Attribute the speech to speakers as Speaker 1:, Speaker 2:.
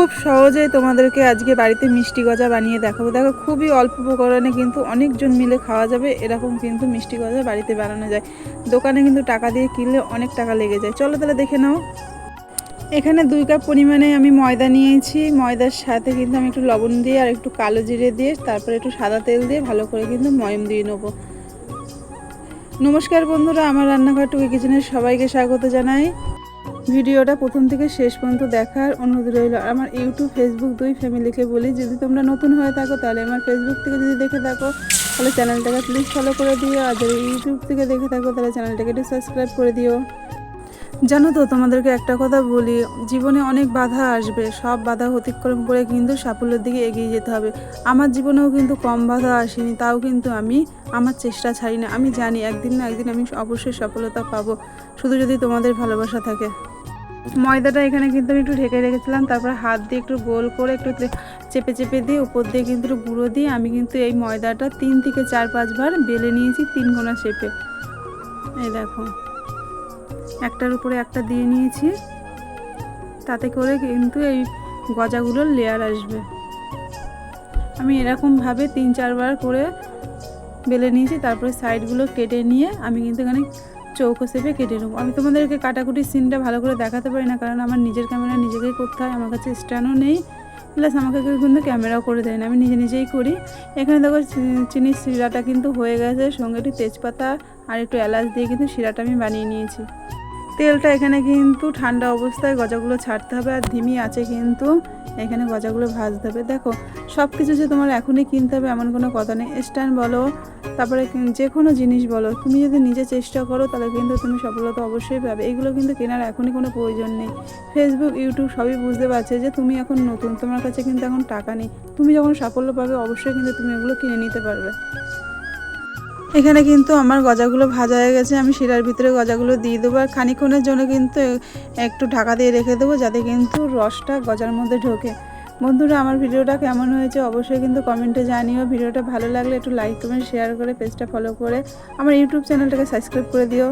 Speaker 1: খুব সহজেই তোমাদেরকে আজকে বাড়িতে মিষ্টি গজা বানিয়ে দেখাবো। দেখো, খুবই অল্প উপকরণে কিন্তু অনেকজন মিলে খাওয়া যাবে। এরকম কিন্তু মিষ্টি গজা বাড়িতে বানানো যায়। দোকানে কিন্তু টাকা দিয়ে কিনলে অনেক টাকা লেগে যায়। চলো তাহলে দেখে নাও। এখানে দুই কাপ পরিমাণে আমি ময়দা নিয়েছি। ময়দার সাথে কিন্তু আমি একটু লবণ দিয়ে আর একটু কালো জিরে দিয়ে, তারপরে একটু সাদা তেল দিয়ে ভালো করে কিন্তু ময়ম দিয়ে নেব। নমস্কার বন্ধুরা, আমার রান্নাঘর টুকি কিচেনের সবাইকে স্বাগত জানাই। ভিডিওটা প্রথম থেকে শেষ পর্যন্ত দেখার অনুরোধ রইল। আমার ইউটিউব, ফেসবুক দুই ফ্যামিলিকে বলি, যদি তোমরা নতুন হয়ে থাকো, তাহলে আমার ফেসবুক থেকে যদি দেখে থাকো, তাহলে চ্যানেলটাকে প্লিজ ফলো করে দিও। আর যদি ইউটিউব থেকে দেখে থাকো তাহলে চ্যানেলটাকে একটু সাবস্ক্রাইব করে দিও। জানো তো, তোমাদেরকে একটা কথা বলি, জীবনে অনেক বাধা আসবে। সব বাধা অতিক্রম করে কিন্তু সাফল্যের দিকে এগিয়ে যেতে হবে। আমার জীবনেও কিন্তু কম বাধা আসেনি, তাও কিন্তু আমি আমার চেষ্টা ছাড়ি না আমি জানি একদিন না একদিন আমি অবশ্যই সফলতা পাবো। শুধু যদি তোমাদের ভালোবাসা থাকে। ময়দাটা এখানে কিন্তু আমি একটু ঢেকে রেখেছিলাম, তারপর হাত দিয়ে একটু গোল করে একটু চেপে চেপে দিয়ে উপর দিয়ে কিন্তু একটু গুঁড়ো দিয়ে আমি কিন্তু এই ময়দাটা তিন থেকে চার, পাঁচবার বেলে নিয়েছি তিন গোনা শেপে। এই দেখো, একটার উপরে একটা দিয়ে নিয়েছি, তাতে করে কিন্তু এই গজাগুলোর লেয়ার আসবে। আমি এরকমভাবে তিন, চারবার করে বেলে নিয়েছি, তারপরে সাইডগুলো কেটে নিয়ে আমি কিন্তু এখানে চৌকো সেপে কেটে নেব। আমি তোমাদেরকে কাটাকুটির সিনটা ভালো করে দেখাতে পারি না, কারণ আমার নিজের ক্যামেরা নিজেকেই করতে হয়, আমার কাছে স্ট্যান্ডও নেই। প্লাস আমাকে কেউ কিন্তু ক্যামেরাও করে দেয় না, আমি নিজে নিজেই করি। এখানে দেখো চিনির শিরাটা কিন্তু হয়ে গেছে, সঙ্গে একটু তেজপাতা আর একটু এলাচ দিয়ে কিন্তু শিরাটা আমি বানিয়ে নিয়েছি। তেলটা এখানে কিন্তু ঠান্ডা অবস্থায় গজাগুলো ছাড়তে হবে আর ধিমি আছে কিন্তু এখানে গজাগুলো ভাজতে হবে। দেখো সব কিছু যে তোমার এখনই কিনতে হবে এমন কোনো কথা নেই। স্ট্যান্ড বলো, তারপরে যে কোনো জিনিস বলো, তুমি যদি নিজে চেষ্টা করো তাহলে কিন্তু তুমি সফলতা অবশ্যই পাবে। এগুলো কিন্তু কেনার এখনই কোনো প্রয়োজন নেই। ফেসবুক ইউটিউব সবই বুঝতে পারছে যে তুমি এখন নতুন, তোমার কাছে কিন্তু এখন টাকা নেই। তুমি যখন সাফল্য পাবে অবশ্যই কিন্তু তুমি এগুলো কিনে নিতে পারবে। এখানে কিন্তু আমার গজাগুলো ভাজা হয়ে গেছে, আমি শিরার ভিতরে গজাগুলো দিয়ে দেবো আর খানিক্ষণের জন্য কিন্তু একটু ঢাকা দিয়ে রেখে দেবো যাতে কিন্তু রসটা গজার মধ্যে ঢোকে। বন্ধুরা, আমার ভিডিওটা কেমন হয়েছে অবশ্যই কিন্তু কমেন্টে জানিও। ভিডিওটা ভালো লাগলে একটু লাইক কমেন্ট শেয়ার করে পেজটা ফলো করে আমার ইউটিউব চ্যানেলটাকে সাবস্ক্রাইব করে দিও।